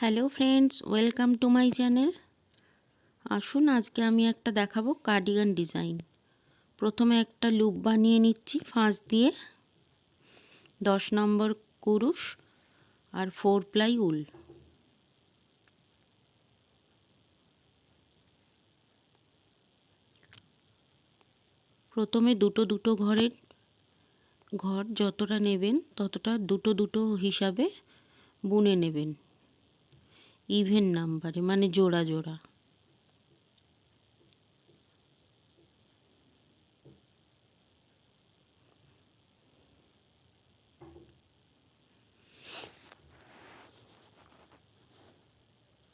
Hello friends, welcome to my channel. আসুন আজকে আমি একটা দেখাবো কার্ডিগান ডিজাইন। প্রথমে একটা লুপ বানিয়ে নিচ্ছি ফাঁস দিয়ে। দশ নম্বর কুরুশ আর ফোর প্লাই উল। প্রথমে দুটো দুটো ঘরের ঘর যতটা নেবেন ততটা দুটো দুটো হিসাবে বুনে নেবেন। ইভেন নাম্বারে মানে জোড়া জোড়া।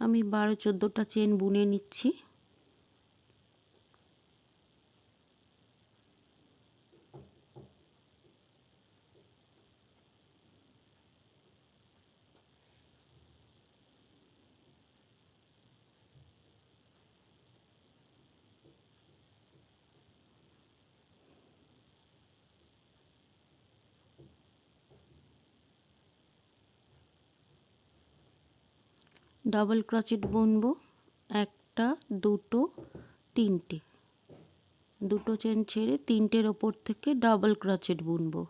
আমি বারো চোদ্দোটা চেন বুনে নিচ্ছি। ডাবল ক্রচেট বুনবো, একটা, দুটো, তিনটে। দুটো চেন ছেড়ে তিনটের ওপর থেকে ডাবল ক্রচেট বুনবো।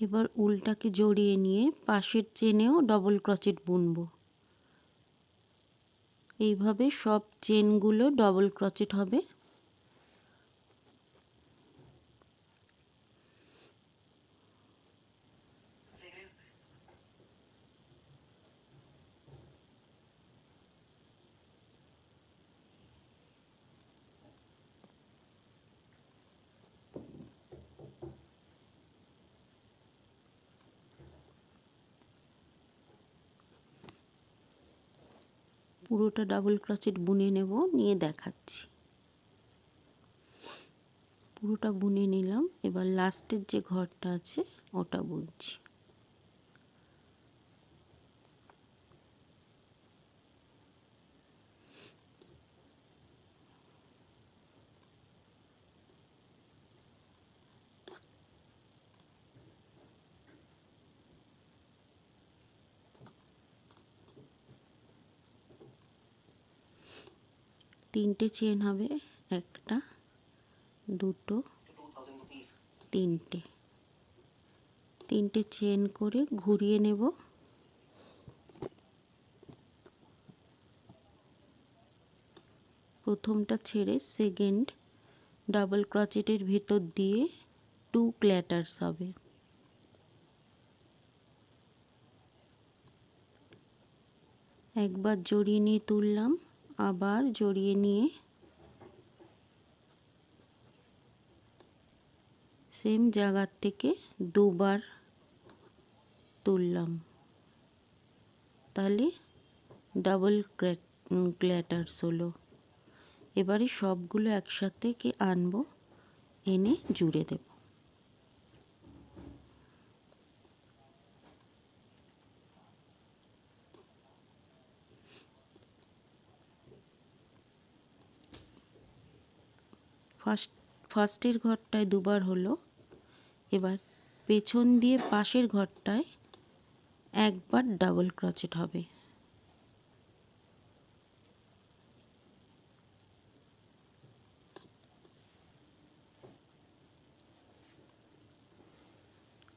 এবার উলটাকে জড়িয়ে নিয়ে পাশের চেনেও ডবল ক্রচেট বুনবো। এইভাবে সব চেনগুলো ডবল ক্রচেট হবে। পুরোটা ডাবল ক্রাচেট বুনে নেব, নিয়ে দেখাচ্ছি। পুরোটা বুনে নিলাম, এবার লাস্টের যে ঘরটা আছে, ওটা বুনছি। তিনটে চেন হবে, একটা, দুটো, তিনটে। তিনটে চেন করে ঘুরিয়ে নেব। প্রথমটা ছেড়ে সেকেন্ড ডাবল ক্রচেটের ভেতর দিয়ে টু ক্ল্যাটার্স হবে। একবার জড়িয়ে নিয়ে তুললাম। আবার জড়িয়ে নিয়ে সেম জায়গার থেকে দুবার তুললাম। তাহলে ডাবল ক্ল্যাটার্স হলো। এবারে সবগুলো একসাথে কি আনব? এনে জুড়ে দেবো। ফার্স্ট, ফার্স্টের ঘরটায় দুবার হলো। এবার পেছন দিয়ে পাশের ঘরটায় একবার ডাবল ক্রচেট হবে।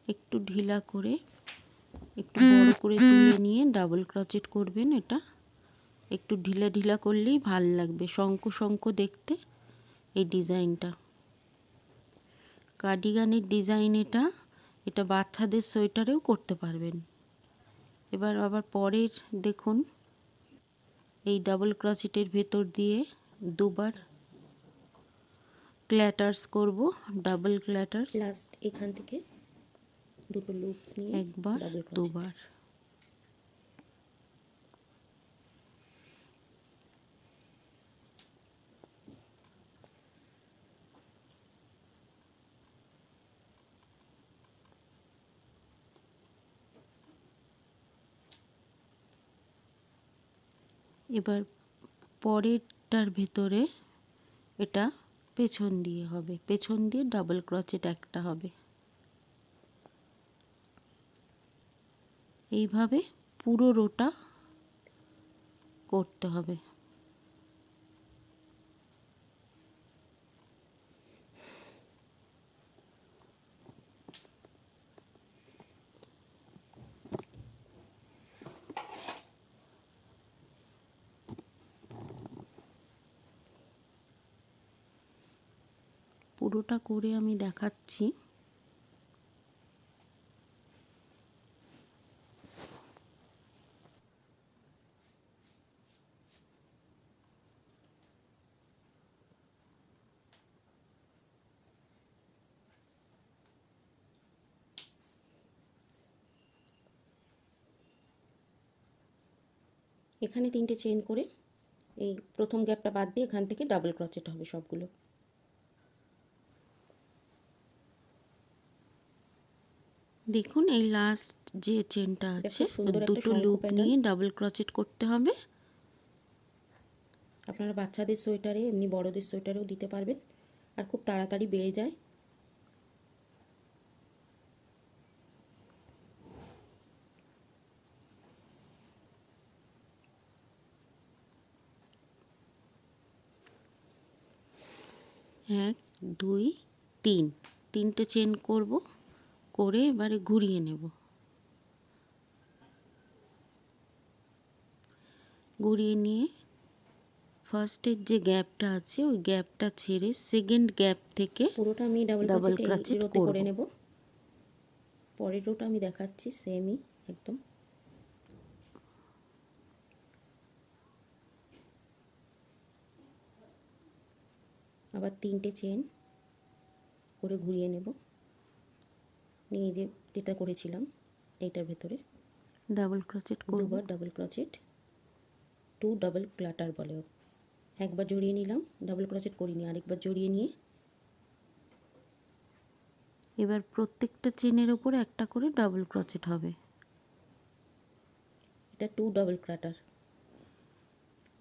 একটু ঢিলা করে, একটু বড় করে তুলে নিয়ে ডাবল ক্রচেট করবেন এটা। একটু ঢিলা ঢিলা করলেই ভালো লাগবে শঙ্কু শঙ্কু দেখতে। এই ডিজাইনটা। কার্ডিগানের ডিজাইন এটা। এটা বাচ্চাদের সোয়েটারেও করতে পারবেন। এবার আবার পরের দেখুন এই ডাবল ক্রচেটের ভেতর দিয়ে দুবার ক্ল্যাটার্স করব ডাবল ক্ল্যাটার্স। লাস্ট এখান থেকে দুটো লুপস নিয়ে একবার দুবার। এবার পরেরটার ভেতরে এটা পেছন দিয়ে হবে। পেছন দিয়ে ডাবল ক্রচেট একটা হবে। এইভাবে পুরো রোটা করতে হবে। পুরোটা করে আমি দেখাচ্ছি। এখানে তিনটে চেন করে এই প্রথম গ্যাপটা বাদ দিয়ে এখান থেকে ডাবল ক্রচেট হবে সবগুলো। দেখুন এই লাস্ট যে চেনটা আছে দুটো লুপ নিয়ে ডাবল ক্রচেট করতে হবে। আপনারা বাচ্চাদের সোয়েটারে এমনি বড়দের সোয়েটারেও দিতে পারবেন। আর খুব তাড়াতাড়ি বেড়ে যায়। এক দুই তিন। তিনটে চেন করব। করে এবারে ঘুরিয়ে নেব। ঘুরিয়ে নিয়ে ফার্স্টের যে গ্যাপটা আছে ওই গ্যাপটা ছেড়ে সেকেন্ড গ্যাপ থেকে পুরোটা আমি ডাবল ক্রচেট করে। নেব। পরের রোটা আমি দেখাচ্ছি সেমই একদম। আবার তিনটে চেন করে ঘুরিয়ে নেব। নিয়ে যে যেটা করেছিলাম এইটার ভেতরে ডাবল ক্রচেট দুবার double crochet two double cluster বলে। একবার জড়িয়ে নিলাম ডাবল ক্রচেট করিনি আরেকবার জড়িয়ে নিয়ে। এবার প্রত্যেকটা চেনের ওপর একটা করে ডাবল ক্রচেট হবে। এটা টু ডাবল ক্লাটার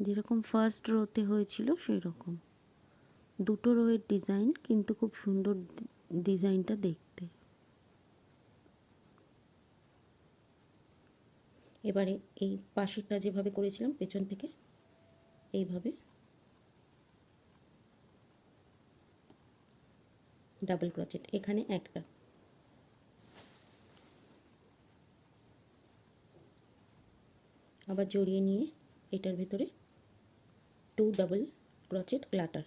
যেরকম ফার্স্ট রোতে হয়েছিল সেই রকম দুটো রোয়ের ডিজাইন কিন্তু খুব সুন্দর ডিজাইনটা দেখতে। এবারে এই পাশেরটা যেভাবে করেছিলাম, পেছন থেকে এইভাবে ডাবল ক্রচেট এখানে একটা। আবার জড়িয়ে নিয়ে এটার ভেতরে টু ডাবল ক্রচেট ক্লাটার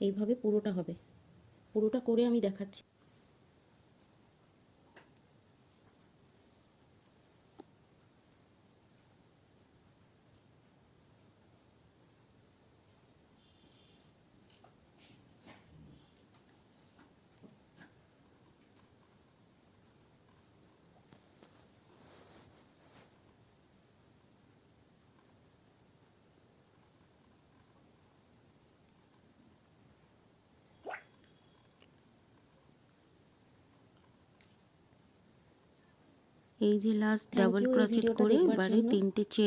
এইভাবে পুরোটা হবে। পুরোটা করে আমি দেখাচ্ছি। এই যে লাস্ট ডাবল ক্রোচেট করে এবারে তিনটে চেন